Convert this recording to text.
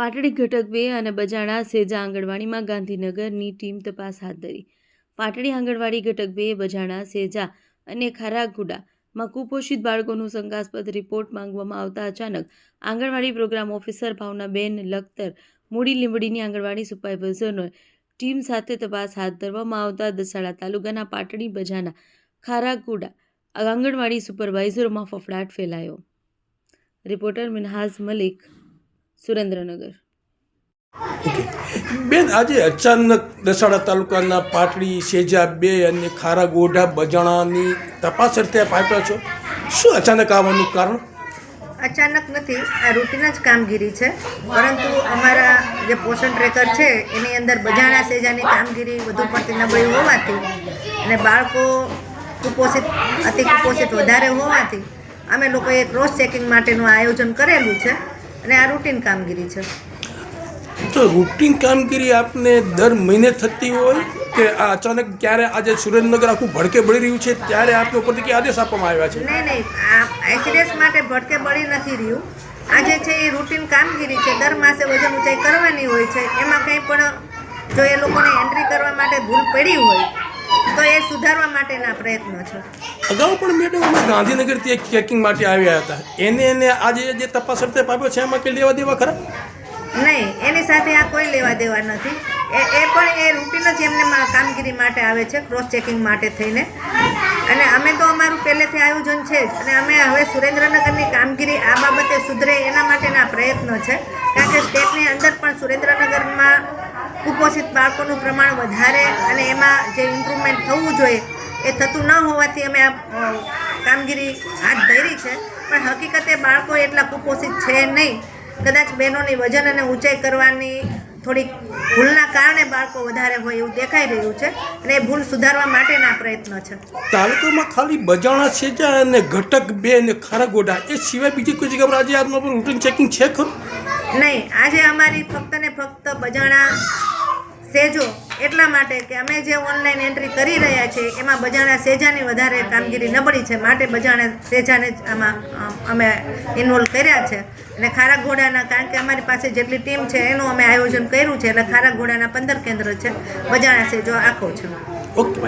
પાટડી ઘટક બે અને બજાણા સેજા આંગણવાડીમાં ગાંધીનગરની ટીમ તપાસ હાથ ધરી. પાટડી આંગણવાડી ઘટક બે, બજાણા સેજા અને ખારાગુડામાં કુપોષિત બાળકોનું શંકાસ્પદ રિપોર્ટ માંગવામાં આવતા અચાનક આંગણવાડી પ્રોગ્રામ ઓફિસર ભાવનાબેન લખતર મૂડી લીંબડીની આંગણવાડી સુપરવાઇઝરનો ટીમ સાથે તપાસ હાથ ધરવામાં આવતા દસાડા તાલુકાના પાટડી બજાના ખારાગુડા આંગણવાડી સુપરવાઇઝરોમાં ફફડાટ ફેલાયો. રિપોર્ટર મિનહાઝ મલિક સુરેન્દ્રનગર. ઓકે બેન આજે અચાનક દસાડા તાલુકાના પાટડી સેજા બે અને ખારાગોઢા બજાણાની તપાસ અર્થે આપ છો. શું અચાનક આવવાનું કારણ? અચાનક નથી. આ રૂટીન જ કામગીરી છે. પરંતુ અમારા જે પોષણ ટ્રેકર છે એની અંદર બજાણા સેજાની કામગીરી વધુ પડતી નબળી હોવાથી અને બાળકો કુપોષિત અતિ કુપોષિત વધારે હોવાથી અમે લોકોએ ક્રોસ ચેકિંગ માટેનું આયોજન કરેલું છે. અને આ રૂટીન કામગીરી છે. તો રૂટીન કામગીરી આપને દર મહિને થતી હોય કે આ અચાનક ક્યારે આજે સુરેન્દ્રનગર આખું ભડકે બળી રહ્યું છે ત્યારે આપને ઉપરથી કે આદેશ આપવામાં આવ્યા છે? નહીં નહીં આ એક્સિડન્સ માટે ભડકે બળી નથી રહ્યું. આજે છે એ રૂટીન કામગીરી છે દર માસે વજન ઊંચાઈ કરવાની હોય છે એમાં કંઈ પણ જો એ લોકોને એન્ટ્રી કરવા માટે ભૂલ પડી હોય તો એ સુધારવા માટેના પ્રયત્નો છે. અગાઉ પણ મેડમ અમે ગાંધીનગરથી એક ચેકિંગ માટે આવ્યા હતા. એને એને આજે જે તપાસ અર્થે પાપ્યો છે, એમાં કંઈ લેવા દેવા ખરા? નહીં, એની સાથે આ કોઈ લેવા દેવા નથી. એ એ પણ એ રૂટીન જ એમને કામગીરી માટે આવે છે ક્રોસ ચેકિંગ માટે થઈને. અને અમે તો અમારું પહેલેથી આયોજન છે જ. અને અમે હવે સુરેન્દ્રનગરની કામગીરી આ બાબતે સુધરે એના માટેના પ્રયત્નો છે. કારણ કે સ્ટેટની અંદર પણ સુરેન્દ્રનગરમાં કુપોષિત બાળકોનું પ્રમાણ વધારે અને એમાં જે ઇમ્પ્રુવમેન્ટ થવું જોઈએ એ થતું ન હોવાથી અમે આ કામગીરી હાથ ધરી છે. પણ હકીકતે બાળકો એટલા કુપોષિત છે નહીં. કદાચ બહેનોની વજન અને ઊંચાઈ કરવાની થોડીક ભૂલના કારણે બાળકો વધારે હોય એવું દેખાઈ રહ્યું છે અને એ ભૂલ સુધારવા માટેના પ્રયત્ન છે. તાલુકામાં ખાલી બજાણા સેજા અને ઘટક બે અને ખારાગોડા. એ સિવાય બીજી કોઈ જગ્યા પર આજે પણ રૂટીન ચેકિંગ છે ખરું? નહીં આજે અમારી ફક્ત ને ફક્ત બજાણા સેજો એટલા માટે કે અમે જે ઓનલાઈન એન્ટ્રી કરી રહ્યા છીએ, એમાં બજાણા સેજાની વધારે કામગીરી નબળી છે. માટે બજાણા સેજાને જ આમાં, અમે ઇન્વોલ્વ કર્યા છે. અને ખારા ઘોડાના કારણ કે અમારી પાસે જેટલી ટીમ છે, એનું અમે આયોજન કર્યું છે. એટલે ખારા ઘોડાના પંદર કેન્દ્ર છે. બજાણા સેજો આખો છે. ઓકે